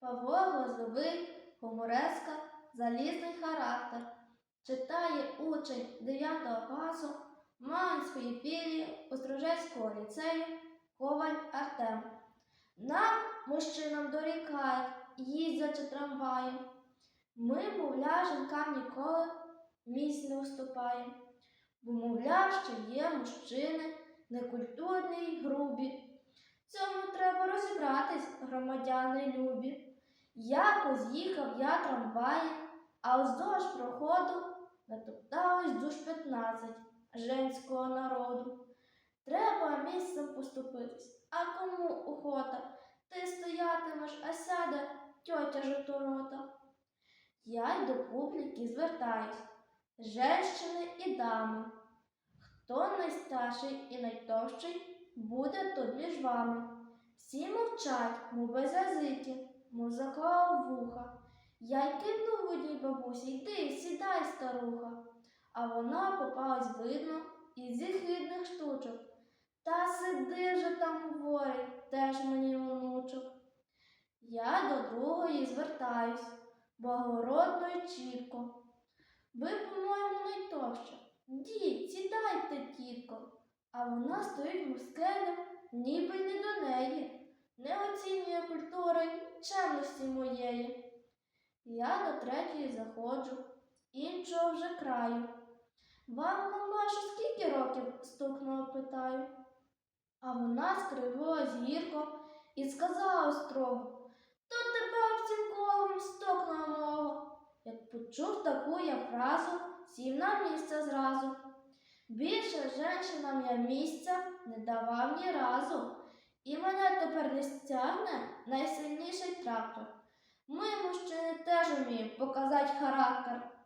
Павло Глазовий, гумореска, залізний характер. Читає учень 9 класу Манської філії Острожецького ліцею Коваль Артем. Нам, мужчинам, дорікають, їздячи трамваєм. Ми, мовля, жінкам ніколи місць не уступаємо, бо, мовля, що є мужчини некультурні й грубі. Цьому треба розібратись, громадяни любі. Якось їхав я трамваєм, а вздовж проходу натопталось душ 15 женського народу. Треба місцем поступитись, а кому охота? Ти стоятимеш, а сяде тьотя жовторота. Я й до публіки звертаюсь, женщини і дами. Хто найстарший і найтовщий, буде тут між вами. Всі мовчать, мов безязиті, мов заклав вуха. Я й кивнув одній бабусі, йди, сідай, старуха. А вона попалась видно із їхідних штучок. Та сиди вже там говорить, теж мені онучок. Я до другої звертаюсь, благородно й чітко. Ви, по-моєму, найтовща. Дід, сідайте, тітко. А вона стоїть мускелем, ніби не до неї, не оцінює культури. Я до третьої заходжу, іншого вже краю. Вам, мамашу, скільки років? стукнула, питаю. А вона скривилась гірко і сказала строго, то тебе обцінковим стукнула мого. Як почув таку я фразу, сів на місце зразу. Більше женщинам я місця не давав ні разу, і мене тепер не стягне найсильніший трактор. Ми, мужчини, теж уміємо показати характер.